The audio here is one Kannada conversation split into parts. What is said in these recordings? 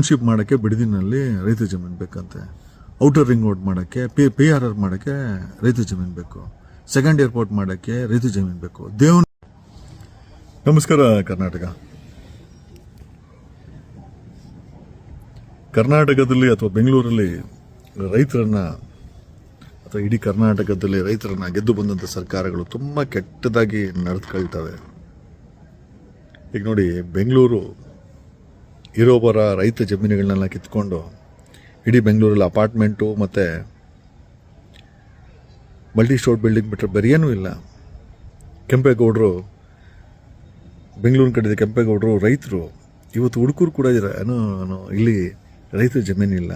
ಟೌನ್ಶಿಪ್ ಮಾಡೋಕ್ಕೆ ಬಿಡದಿನಲ್ಲಿ ರೈತ ಜಮೀನು ಬೇಕಂತೆ. ಔಟರ್ ರಿಂಗ್ ರೋಡ್ ಮಾಡೋಕ್ಕೆ ಪಿ ಪಿ ಆರ್ ಆರ್ ಮಾಡೋಕ್ಕೆ ರೈತ ಜಮೀನು ಬೇಕು. ಸೆಕೆಂಡ್ ಏರ್ಪೋರ್ಟ್ ಮಾಡೋಕ್ಕೆ ರೈತ ಜಮೀನು ಬೇಕು. ದೇವನ ನಮಸ್ಕಾರ, ಕರ್ನಾಟಕ. ಕರ್ನಾಟಕದಲ್ಲಿ ಅಥವಾ ಬೆಂಗಳೂರಲ್ಲಿ ರೈತರನ್ನ ಅಥವಾ ಇಡೀ ಕರ್ನಾಟಕದಲ್ಲಿ ರೈತರನ್ನ ಗೆದ್ದು ಬಂದಂಥ ಸರ್ಕಾರಗಳು ತುಂಬ ಕೆಟ್ಟದಾಗಿ ನಡೆದುಕೊಳ್ತವೆ ಈಗ ನೋಡಿ, ಬೆಂಗಳೂರು ಇರೋಬರ ರೈತ ಜಮೀನುಗಳನ್ನೆಲ್ಲ ಕಿತ್ಕೊಂಡು ಇಡೀ ಬೆಂಗಳೂರಲ್ಲಿ ಅಪಾರ್ಟ್ಮೆಂಟು ಮತ್ತು ಮಲ್ಟಿ ಸ್ಟೋರ್ ಬಿಲ್ಡಿಂಗ್ ಬಿಟ್ಟರೆ ಬೇರೆ ಏನೂ ಇಲ್ಲ. ಕೆಂಪೇಗೌಡರು, ಬೆಂಗಳೂರಿನ ಕಡೆ ಕೆಂಪೇಗೌಡರು ರೈತರು, ಇವತ್ತು ಹುಡುಗರು ಕೂಡ ಏನೋ ಇಲ್ಲಿ ರೈತರ ಜಮೀನಿಲ್ಲ.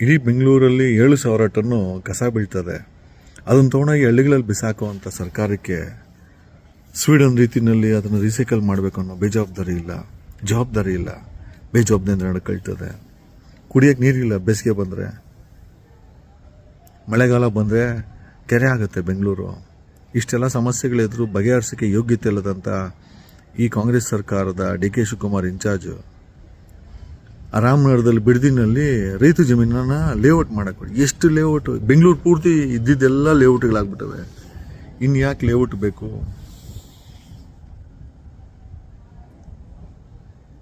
ಇಡೀ ಬೆಂಗಳೂರಲ್ಲಿ ಏಳು ಸಾವಿರ ಟನ್ನು ಕಸ ಬೀಳ್ತದೆ. ಅದನ್ನು ತೊಗೊಂಡೋಗಿ ಹಳ್ಳಿಗಳಲ್ಲಿ ಬಿಸಾಕುವಂಥ ಸರ್ಕಾರಕ್ಕೆ ಸ್ವೀಡನ್ ರೀತಿಯಲ್ಲಿ ಅದನ್ನು ರೀಸೈಕಲ್ ಮಾಡಬೇಕು ಅನ್ನೋ ಬೇಜವಾಬ್ದಾರಿ ಇಲ್ಲ, ಜವಾಬ್ದಾರಿ ಇಲ್ಲ. ಬೇಜವಾಬ್ದಾರಿ ನಡ್ಕೊಳ್ತದೆ ಕುಡಿಯೋಕ್ಕೆ ನೀರಿಲ್ಲ, ಬೇಸಿಗೆ ಬಂದರೆ. ಮಳೆಗಾಲ ಬಂದರೆ ಕೆರೆ ಆಗುತ್ತೆ ಬೆಂಗಳೂರು. ಇಷ್ಟೆಲ್ಲ ಸಮಸ್ಯೆಗಳಿದ್ರು ಬಗೆಹರಿಸೋಕ್ಕೆ ಯೋಗ್ಯತೆ ಇಲ್ಲದಂಥ ಈ ಕಾಂಗ್ರೆಸ್ ಸರ್ಕಾರದ ಡಿ ಕೆ ಶಿವಕುಮಾರ್ ಇನ್ಚಾರ್ಜು. ರಾಮನಗರದಲ್ಲಿ ಬಿಡದಿನಲ್ಲಿ ರೈತ ಜಮೀನನ್ನ ಲೇಔಟ್ ಮಾಡಕ್ಕೆ ಎಷ್ಟು ಲೇಔಟ್ ಬೆಂಗಳೂರು ಪೂರ್ತಿ ಇದ್ದಿದ್ದೆಲ್ಲ ಲೇಔಟ್ಗಳಾಗ್ಬಿಟ್ಟವೆ ಇನ್ನು ಯಾಕೆ ಲೇಔಟ್ ಬೇಕು?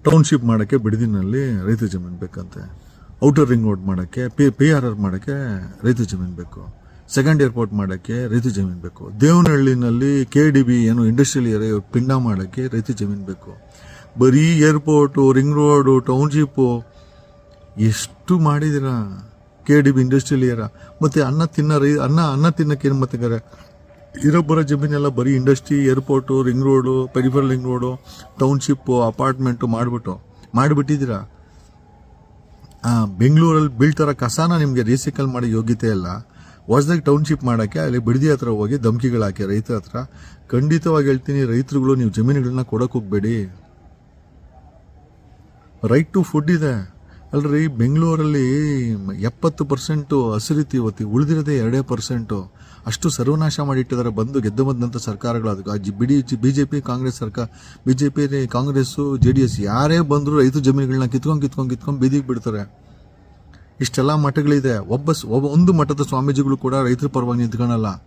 ಟೌನ್ಶಿಪ್ ಮಾಡೋಕ್ಕೆ ಬಿಡದಿನಲ್ಲಿ ರೈತ ಜಮೀನು ಬೇಕಂತೆ. ಔಟರ್ ರಿಂಗ್ ರೋಡ್ ಮಾಡೋಕ್ಕೆ, ಪಿ ಪಿ ಆರ್ ಆರ್ ಮಾಡೋಕ್ಕೆ ರೈತ ಜಮೀನು ಬೇಕು. ಸೆಕೆಂಡ್ ಏರ್ಪೋರ್ಟ್ ಮಾಡೋಕ್ಕೆ ರೈತ ಜಮೀನು ಬೇಕು. ದೇವನಹಳ್ಳಿನಲ್ಲಿ ಕೆ ಡಿ ಬಿ ಏನು ಇಂಡಸ್ಟ್ರಿಯಲ್ ಏರಿಯಾ ಪಿಂಡ ಮಾಡೋಕ್ಕೆ ರೈತ ಜಮೀನು ಬೇಕು. ಬರೀ ಏರ್ಪೋರ್ಟು, ರಿಂಗ್ ರೋಡು ಟೌನ್ಶಿಪ್ಪು ಎಷ್ಟು ಮಾಡಿದಿರ K D B industrial area. ಮತ್ತು ಅನ್ನ ತಿನ್ನ ರೈ, ಅನ್ನ ಅನ್ನ ತಿನ್ನಕ್ಕೆ ಏನು ಮತ್ತೆ ಇರೋ ಬರೋ ಜಮೀನೆಲ್ಲ ಬರೀ industry airport ring road peripheral ring road township apartment ಮಾಡಿಬಿಟ್ಟು, ಮಾಡಿಬಿಟ್ಟಿದ್ದೀರಾ? ಬೆಂಗಳೂರಲ್ಲಿ ಬೀಳ್ತಾರ ಕಸಾನ ನಿಮಗೆ ರೀಸೈಕಲ್ ಮಾಡೋ ಯೋಗ್ಯತೆ ಇಲ್ಲ. ಹೊಸದಾಗಿ ಟೌನ್ಶಿಪ್ ಮಾಡೋಕ್ಕೆ ಅಲ್ಲಿ ಬಿಡದಿ ಹತ್ರ ಹೋಗಿ ಧಮಕಿಗಳು ಹಾಕಿ ರೈತರ ಹತ್ರ. ಖಂಡಿತವಾಗಿ ಹೇಳ್ತೀನಿ, ರೈತರುಗಳು ನೀವು ಜಮೀನುಗಳನ್ನ ಕೊಡೋಕೆ ಹೋಗಬೇಡಿ. ರೈಟ್ ಟು ಫುಡ್ ಇದೆ. ಅಲ್ರಿ, ಬೆಂಗಳೂರಲ್ಲಿ ಎಪ್ಪತ್ತು ಪರ್ಸೆಂಟು ಹಸಿರಿತಿ ಇವತ್ತಿ ಉಳಿದಿರೋದೇ ಎರಡೇ ಪರ್ಸೆಂಟು ಅಷ್ಟು ಸರ್ವನಾಶ ಮಾಡಿಟ್ಟಿದ್ದಾರೆ. ಬಂದು ಗೆದ್ದು ಬಂದಂಥ ಸರ್ಕಾರಗಳು ಅದು. ಬಿಡಿ ಬಿ ಜೆ ಪಿ ಕಾಂಗ್ರೆಸ್ ಸರ್ಕಾರ B J P Congress J D S ಯಾರೇ ಬಂದರೂ ರೈತ ಜಮೀನುಗಳನ್ನ ಕಿತ್ಕೊಂಡು ಕಿತ್ಕೊಂಡು ಕಿತ್ಕೊಂಡು ಬೀದಿಗೆ ಬಿಡ್ತಾರೆ. ಇಷ್ಟೆಲ್ಲ ಮಠಗಳಿದೆ. ಒಬ್ಬ ಒಬ್ಬ ಒಂದು ಮಠದ ಸ್ವಾಮೀಜಿಗಳು ಕೂಡ ರೈತರ ಪರವಾಗಿ ನಿಂತ್ಕೊಳಲ್ಲ.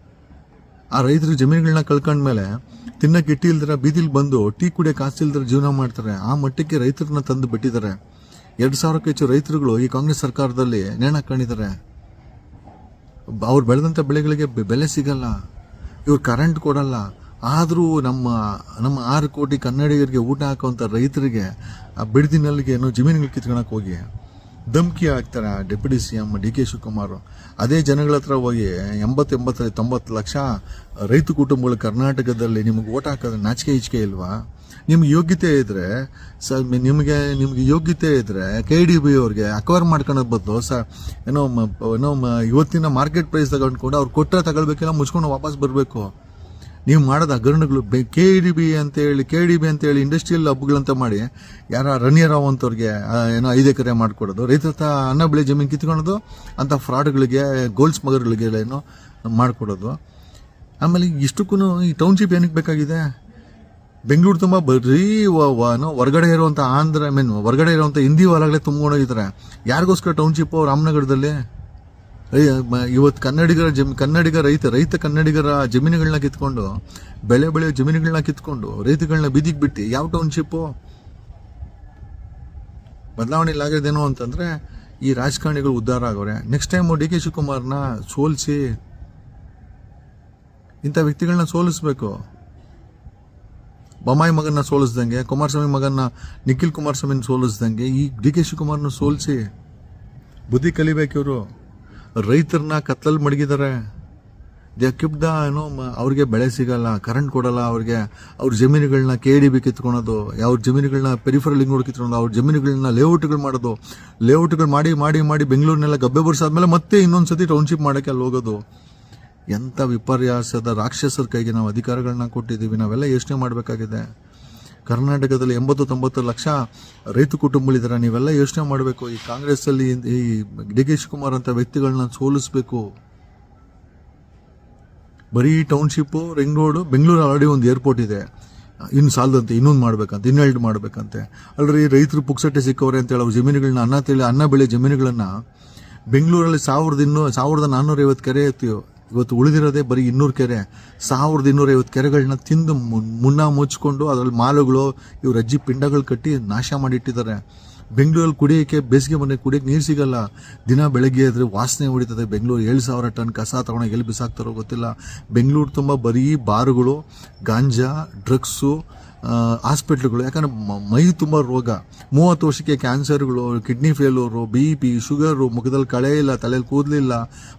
ಆ ರೈತರ ಜಮೀನುಗಳನ್ನ ಕಳ್ಕೊಂಡ್ಮೇಲೆ ತಿನ್ನಕ್ಕೆ ಇಟ್ಟಿಲ್ದಿರ ಬೀದಿಲಿ ಬಂದು ಟೀ ಕುಡಿಯೋ ಕಾಸು ಇಲ್ದಿರ ಜೀವನ ಮಾಡ್ತಾರೆ. ಆ ಮಟ್ಟಕ್ಕೆ ರೈತರನ್ನ ತಂದು ಬಿಟ್ಟಿದ್ದಾರೆ. ಎರಡು ಸಾವಿರಕ್ಕೂ ಹೆಚ್ಚು ರೈತರುಗಳು ಈ ಕಾಂಗ್ರೆಸ್ ಸರ್ಕಾರದಲ್ಲಿ ನೇಣ ಹಾಕೊಂಡಿದ್ದಾರೆ ಅವ್ರು ಬೆಳೆದಂಥ ಬೆಳೆಗಳಿಗೆ ಬೆಲೆ ಸಿಗಲ್ಲ. ಇವ್ರು ಕರೆಂಟ್ ಕೊಡಲ್ಲ. ಆದರೂ ನಮ್ಮ ನಮ್ಮ ಆರು ಕೋಟಿ ಕನ್ನಡಿಗರಿಗೆ ಊಟ ಹಾಕುವಂಥ ರೈತರಿಗೆ ಆ ಬಿಡದಿನಲ್ಲಿಗೆ ಏನೋ ಜಮೀನುಗಳು ಕಿತ್ಕೊಳಕ್ಕೆ ಹೋಗಿ. ಧಮ್ಕಿ ಹಾಕ್ತಾರೆ deputy C M D K Shivakumar? ಅದೇ ಜನಗಳ ಹತ್ರ ಹೋಗಿ ಎಂಬತ್ತು ಎಂಬತ್ತು ತೊಂಬತ್ತು ಲಕ್ಷ ರೈತ ಕುಟುಂಬಗಳು ಕರ್ನಾಟಕದಲ್ಲಿ ನಿಮ್ಗೆ ಓಟ್ ಹಾಕೋದ್ರೆ ನಾಚಿಕೆ ಈಚಿಕೆ ಇಲ್ವಾ? ನಿಮ್ಗೆ ಯೋಗ್ಯತೆ ಇದ್ರೆ ಸರ್ ನಿಮಗೆ, ನಿಮ್ಗೆ ಯೋಗ್ಯತೆ ಇದ್ರೆ ಕೆ ಡಿ ಬಿ ಅವ್ರಿಗೆ ಅಕ್ವೈರ್ ಮಾಡ್ಕೊಳೋದು ಬದಲು ಸ, ಏನೋ ಏನೋ ಇವತ್ತಿನ ಮಾರ್ಕೆಟ್ ಪ್ರೈಸ್ ತಗೊಂಡ್ಕೊಂಡು ಅವ್ರು ಕೊಟ್ಟರೆ ತಗೊಳ್ಬೇಕಿಲ್ಲ, ಮುಚ್ಕೊಂಡು ವಾಪಸ್ ಬರಬೇಕು. ನೀವು ಮಾಡೋದು ಹಗರಣಗಳು ಕೆ ಡಿ ಬಿ ಅಂತೇಳಿ ಕೆ ಡಿ ಬಿ ಅಂತೇಳಿ ಇಂಡಸ್ಟ್ರಿಯಲ್ ಹಬ್ಬಗಳಂತ ಮಾಡಿ, ಯಾರ ರಣ್ಯರಾವ್ ಅಂತವ್ರಿಗೆ ಏನೋ ಐದು ಎಕರೆ ಮಾಡಿಕೊಡೋದು. ರೈತರ ಅನ್ನ ಬೆಳೆ ಜಮೀನು ಕಿತ್ಕೊಳೋದು ಅಂಥ ಫ್ರಾಡ್ಗಳಿಗೆ ಗೋಲ್ಡ್ ಮಗರ್ಗಳಿಗೆ ಏನೋ ಮಾಡಿಕೊಡೋದು. ಆಮೇಲೆ ಇಷ್ಟಕ್ಕೂ ಈ ಟೌನ್ಶಿಪ್ ಏನಕ್ಕೆ ಬೇಕಾಗಿದೆ? ಬೆಂಗಳೂರು ತುಂಬ ಬರೀ ಹೊರಗಡೆ ಇರುವಂಥ ಆಂಧ್ರ ಮೀನ್ ಹೊರಗಡೆ ಇರುವಂಥ ಹಿಂದಿ ಹೊಲಗಳೇ ತುಂಬ್ಕೊಂಡೋಗಿದ್ದಾರೆ ಯಾರಿಗೋಸ್ಕರ ಟೌನ್ಶಿಪ್ಪು ರಾಮನಗರದಲ್ಲಿ? ಇವತ್ತು ಕನ್ನಡಿಗರ ಜಮಿ, ಕನ್ನಡಿಗ ರೈತ ರೈತ ಕನ್ನಡಿಗರ ಜಮೀನುಗಳನ್ನ ಕಿತ್ಕೊಂಡು, ಬೆಳೆ ಬೆಳೆಯೋ ಜಮೀನುಗಳನ್ನ ಕಿತ್ಕೊಂಡು ರೈತಗಳನ್ನ ಬೀದಿಗೆ ಬಿಟ್ಟು, ಯಾವ ಟೌನ್ಶಿಪ್ಪು? ಬದಲಾವಣೆ ಇಲ್ಲಾಗಿರೋದೇನು ಅಂತಂದರೆ, ಈ ರಾಜಕಾರಣಿಗಳು ಉದ್ಧಾರ ಆಗೋರೆ. ನೆಕ್ಸ್ಟ್ ಟೈಮು ಡಿ ಕೆ ಶಿವಕುಮಾರ್ನ ಸೋಲಿಸಿ, ಇಂಥ ವ್ಯಕ್ತಿಗಳನ್ನ ಸೋಲಿಸ್ಬೇಕು. ಬೊಮ್ಮಾಯಿ ಮಗನ್ನ ಸೋಲಿಸ್ದಂಗೆ, ಕುಮಾರಸ್ವಾಮಿ ಮಗನ್ನ ನಿಖಿಲ್ ಕುಮಾರಸ್ವಾಮಿನ ಸೋಲಿಸ್ದಂಗೆ, ಈ ಡಿ ಕೆ ಶಿವಕುಮಾರ್ನ ಸೋಲಿಸಿ, ಬುದ್ಧಿ ಕಲಿಬೇಕು ಇವರು ರೈತರನ್ನ ಕತ್ತಲಲ್ಲಿ ಮಡಗಿದ್ದಾರೆ ದೇ ಕಿಬ್ದ ಏನೋ ಅವ್ರಿಗೆ ಬೆಳೆ ಸಿಗಲ್ಲ ಕರೆಂಟ್ ಕೊಡಲ್ಲ, ಅವ್ರಿಗೆ ಅವ್ರ ಜಮೀನುಗಳನ್ನ ಕೆ ಡಿ ಬಿ ಕಿತ್ಕೊಳೋದು, ಅವ್ರ ಜಮೀನುಗಳನ್ನ ಪೆರಿಫರಲ್ ನೋಡಿ ಕಿತ್ಕೊಳೋದು, ಅವ್ರ ಜಮೀನುಗಳನ್ನ ಲೇಔಟ್ಗಳು ಮಾಡೋದು ಲೇಔಟ್ಗಳು ಮಾಡಿ ಮಾಡಿ ಮಾಡಿ ಬೆಂಗಳೂರಿನೆಲ್ಲ ಗಬ್ಬೆ ಬರ್ಸಾದ್ಮೇಲೆ ಮತ್ತೆ ಇನ್ನೊಂದ್ಸತಿ ಟೌನ್ಶಿಪ್ ಮಾಡೋಕ್ಕೆ ಅಲ್ಲಿ ಹೋಗೋದು. ಎಂಥ ವಿಪರ್ಯಾಸದ ರಾಕ್ಷಸರ ಕೈಗೆ ನಾವು ಅಧಿಕಾರಗಳನ್ನ ಕೊಟ್ಟಿದ್ದೀವಿ, ನಾವೆಲ್ಲ ಯೋಚನೆ ಮಾಡಬೇಕಾಗಿದೆ. ಕರ್ನಾಟಕದಲ್ಲಿ ಎಂಬತ್ತು ತೊಂಬತ್ತು ಲಕ್ಷ ರೈತ ಕುಟುಂಬಗಳಿದ್ದಾರೆ ನೀವೆಲ್ಲ ಯೋಚನೆ ಮಾಡಬೇಕು. ಈ ಕಾಂಗ್ರೆಸ್ಸಲ್ಲಿ ಈ ಡಿ ಕೆ ಶಿವಕುಮಾರ್ ಅಂತ ವ್ಯಕ್ತಿಗಳನ್ನ ಸೋಲಿಸ್ಬೇಕು. ಬರೀ township, ring road, Bengaluru already ಒಂದು ಏರ್ಪೋರ್ಟ್ ಇದೆ. ಇನ್ನು ಸಾಲದಂತೆ, ಇನ್ನೊಂದು ಮಾಡ್ಬೇಕಂತ ಇನ್ನೆರಡು ಮಾಡಬೇಕಂತೆ. ಅಲ್ಲರಿ ರೈತರು ಪುಕ್ಸಟ್ಟೆ ಸಿಕ್ಕವ್ರೆ ಅಂತ ಹೇಳೋ ಜಮೀನುಗಳನ್ನ, ಅನ್ನ ತಿಳಿ, ಅನ್ನ ಬೆಳೆ ಜಮೀನುಗಳನ್ನು ಬೆಂಗಳೂರಲ್ಲಿ ಸಾವಿರದ ಇನ್ನೂ, ಸಾವಿರದ ನಾನ್ನೂರೈವತ್ತು ಕೆರೆ ಇತ್ತು ಇವತ್ತು ಉಳಿದಿರೋದೇ ಬರೀ ಇನ್ನೂರು ಕೆರೆ. ಸಾವಿರದ ಇನ್ನೂರೈವತ್ತು ಕೆರೆಗಳನ್ನ ತಿಂದು ಮುನ್- ಮುನ್ನ ಮುಚ್ಕೊಂಡು ಅದರಲ್ಲಿ ಮಾಲುಗಳು ಇವ್ರ ಅಜ್ಜಿ ಪಿಂಡಗಳು ಕಟ್ಟಿ ನಾಶ ಮಾಡಿಟ್ಟಿದ್ದಾರೆ. ಬೆಂಗಳೂರಲ್ಲಿ ಕುಡಿಯೋಕ್ಕೆ ಬೇಸಿಗೆ ಮನೆ ಕುಡಿಯೋಕ್ಕೆ ನೀರು ಸಿಗಲ್ಲ. ದಿನ ಬೆಳಗ್ಗೆ ಆದರೆ ವಾಸನೆ ಹೊಡಿತದೆ. ಬೆಂಗಳೂರು ಏಳು ಸಾವಿರ ಟನ್ ಕಸ ತಗೊಂಡು ಎಲ್ಲಿ ಬಿಸಾಕ್ತಾರೋ ಗೊತ್ತಿಲ್ಲ. ಬೆಂಗಳೂರು ತುಂಬ ಬರೀ ಬಾರುಗಳು, ಗಾಂಜಾ, ಡ್ರಗ್ಸು ಹಾಸ್ಪಿಟ್ಲ್ಗಳು ಯಾಕಂದ್ರೆ ಮ- ತುಂಬ ರೋಗ. ಮೂವತ್ತು ವರ್ಷಕ್ಕೆ ಕ್ಯಾನ್ಸರ್ಗಳು, kidney failure B P sugar, ಮುಖದಲ್ಲಿ ಕಳೆ ಇಲ್ಲ, ತಲೆಯಲ್ಲಿ ಕೂದಲಿಲ್ಲ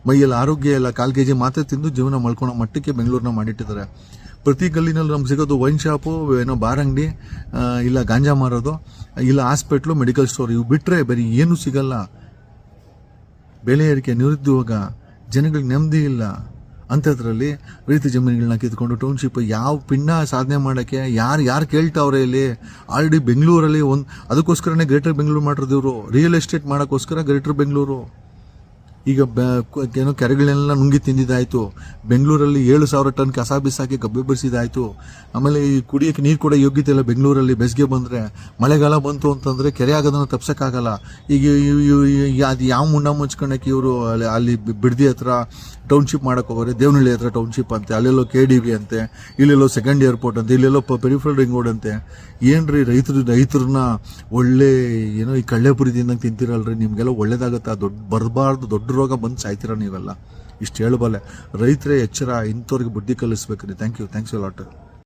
ಮೈಯಲ್ಲಿ ಆರೋಗ್ಯ ಇಲ್ಲ, ಕಾಲು ಕೆ ಜಿ ಮಾತ್ರೆ ತಿಂದು ಜೀವನ ಮಳ್ಕೊಳೋ ಮಟ್ಟಕ್ಕೆ ಬೆಂಗಳೂರನ್ನ ಮಾಡಿಟ್ಟಿದ್ದಾರೆ. ಪ್ರತಿ ಗಲ್ಲಿನಲ್ಲಿ ನಮ್ಗೆ ಸಿಗೋದು ವೈನ್ ಶಾಪು, ಏನೋ ಬಾರ್ ಅಂಗಡಿ ಇಲ್ಲ ಗಾಂಜಾ ಮಾರೋದು, ಇಲ್ಲ ಹಾಸ್ಪಿಟ್ಲು ಮೆಡಿಕಲ್ ಸ್ಟೋರ್ ಇವು ಬಿಟ್ಟರೆ ಬರೀ ಏನೂ ಸಿಗಲ್ಲ. ಬೆಲೆ ಏರಿಕೆ, ನಿರುದ್ಯೋಗ, ಜನಗಳಿಗೆ ನೆಮ್ಮದಿ ಇಲ್ಲ. ಅಂಥದ್ರಲ್ಲಿ ರೈತ ಜಮೀನುಗಳನ್ನ ಕಿತ್ಕೊಂಡು ಟೌನ್ಶಿಪ್ ಯಾವ ಪಿನ್ನ ಸಾಧನೆ ಮಾಡೋಕ್ಕೆ ಯಾರು ಯಾರು ಕೇಳ್ತಾವ್ರೆ ಇಲ್ಲಿ? ಆಲ್ರೆಡಿ ಬೆಂಗಳೂರಲ್ಲಿ ಒಂದು, ಅದಕ್ಕೋಸ್ಕರನೇ ಗ್ರೇಟರ್ ಬೆಂಗಳೂರು ಮಾಡಿರೋದು ಇವರು. ರಿಯಲ್ ಎಸ್ಟೇಟ್ ಮಾಡೋಕ್ಕೋಸ್ಕರ ಗ್ರೇಟರ್ ಬೆಂಗಳೂರು ಈಗ ಏನೋ ಕೆರೆಗಳನ್ನೆಲ್ಲ ನುಂಗಿ ತಿಂದಿದ್ದಾಯಿತು. ಬೆಂಗಳೂರಲ್ಲಿ ಏಳು ಸಾವಿರ ಟನ್ ಕಸ ಬಿಸಾಕಿ ಗಬ್ಬೆ ಬಿಡಿಸಿದಾಯಿತು ಆಮೇಲೆ ಈ ಕುಡಿಯೋಕ್ಕೆ ನೀರು ಕೂಡ ಯೋಗ್ಯತೆ ಇಲ್ಲ ಬೆಂಗಳೂರಲ್ಲಿ. ಬೇಸಿಗೆ ಬಂದರೆ, ಮಳೆಗಾಲ ಬಂತು ಅಂತಂದರೆ ಕೆರೆ ಆಗೋದನ್ನು ತಪ್ಸೋಕ್ಕಾಗಲ್ಲ. ಈಗ ಅದು ಯಾವ ಮುಣ್ಣ ಮುಚ್ಕೊಳಕ್ಕೆ ಇವರು ಅಲ್ಲಿ ಅಲ್ಲಿ ಬಿಡ್ದಿ ಹತ್ರ ಟೌನ್ಶಿಪ್ ಮಾಡಕ್ಕೆ ಹೋಗೋರೆ. ದೇವನಹಳ್ಳಿ ಹತ್ರ ಟೌನ್ಶಿಪ್ ಅಂತೆ, ಅಲ್ಲೆಲ್ಲೋ ಕೆ ಡಿ ಬಿ ಅಂತೆ, ಇಲ್ಲೆಲ್ಲೋ ಸೆಕೆಂಡ್ ಏರ್ಪೋರ್ಟ್ ಅಂತೆ, ಇಲ್ಲೆಲ್ಲೋ ಪೆರಿಫಲ್ ರಿಂಗ್ ರೋಡ್ ಅಂತೆ. ರೀ ರೈತರು, ರೈತರನ್ನ ಒಳ್ಳೆ, ಏನೋ ಈ ಕಳ್ಳೆಪುರಿ ತಿಂದಂಗೆ ತಿಂತಿರಲ್ರಿ, ನಿಮಗೆಲ್ಲ ಒಳ್ಳೇದಾಗುತ್ತೆ? ದೊಡ್ಡ, ಬರಬಾರ್ದು, ದೊಡ್ಡ ರೋಗ ಬಂದು ಸಾಯ್ತೀರ ನೀವೆಲ್ಲ? ಇಷ್ಟು ಹೇಳಬಲ್ಲೆ. ರೈತರೇ ಎಚ್ಚರ ಇಂಥವ್ರಿಗೆ ಬುದ್ಧಿ ಕಲಿಸ್ಬೇಕು ರೀ thank you thanks you lot